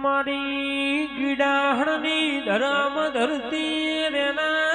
મારી ગીડાહણની ધરામ ધરતી રેનારી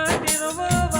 ಮಾಡಿರುವವ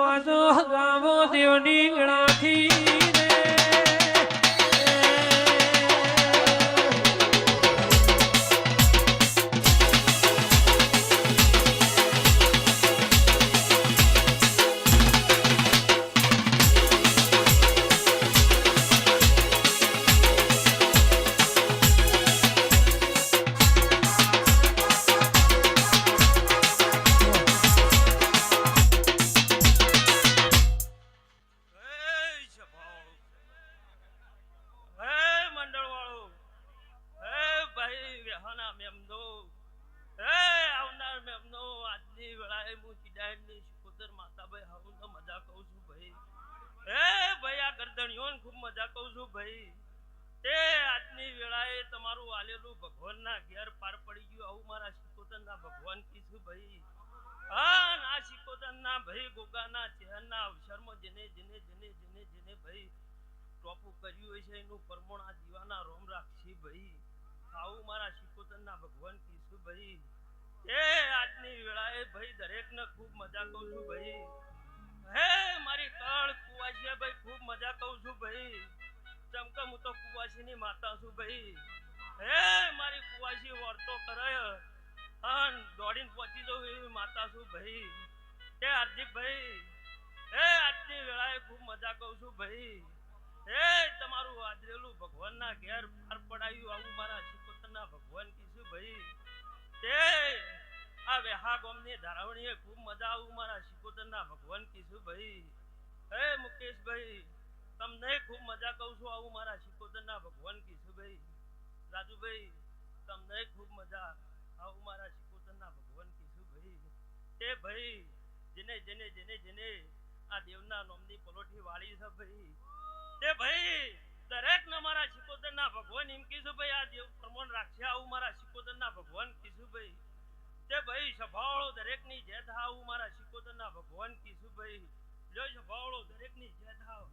સતનો ગામો દેવની ગણાથી ભાઈ ખૂબ મજા કહું છું ભાઈ. તે આજની વેળાએ તમારું આલેલું ભગવાનના ઘેર પાર પડી ગયું, આવું મારા શિકોતનના ભગવાન કીધું ભાઈ. હા, ના શિકોતનના ભાઈ, ગોગાના ચહેરના અવસરમાં જેને જેને જેને જેને જેને ભાઈ ટોપું કર્યું હોય છે, એનું પરમોણ આ દીવાના રોમ રાખશે ભાઈ. આવું મારા શિકોતનના ભગવાન કીધું ભાઈ. એ આજની વેળાએ ભાઈ દરેકને ખૂબ મજા કહું છું ભાઈ. હે, મારી કળ તો કુવાસીની માતા છું ભાઈ. હે જવું છું ભાઈ. હે આજની વેળાએ ખૂબ મજા કહું છું ભાઈ. હે, તમારું આદરેલું ભગવાનના ઘેર પાર પડાયું આવું મારા શિકોતરના ભગવાન કીધું ભાઈ. આ વેહા ગોમની ધારાવણીએ ખૂબ મજા આવું. મારા શિકોતરના ભગવાન કીધું ભાઈ. હે, મુકેશભાઈ, તમને ખૂબ મજા કહું છું આવું મારા શિકોતરના ભગવાન કીધું ભાઈ. રાજુભાઈ, તમને ખૂબ મજા આવું મારા શિકોતરના ભગવાન કીધું ભાઈ. તે ભાઈ, જેને જેને જેને જેને આ દેવના નોમની પલોઠી વાળી છે ભાઈ. તે ભાઈ દરેક ને મારા શિકોતરના ભગવાન એમ કીધું ભાઈ, આ દેવ પ્રમાણ રાખશે આવું મારા શિકોતરના ભગવાન તે ભાઈ, સભાળો દરેકની જે થાવ મારા શિકોતરના ભગવાન કીધું ભાઈ. લ્યો સભાળો દરેકની જે થાવ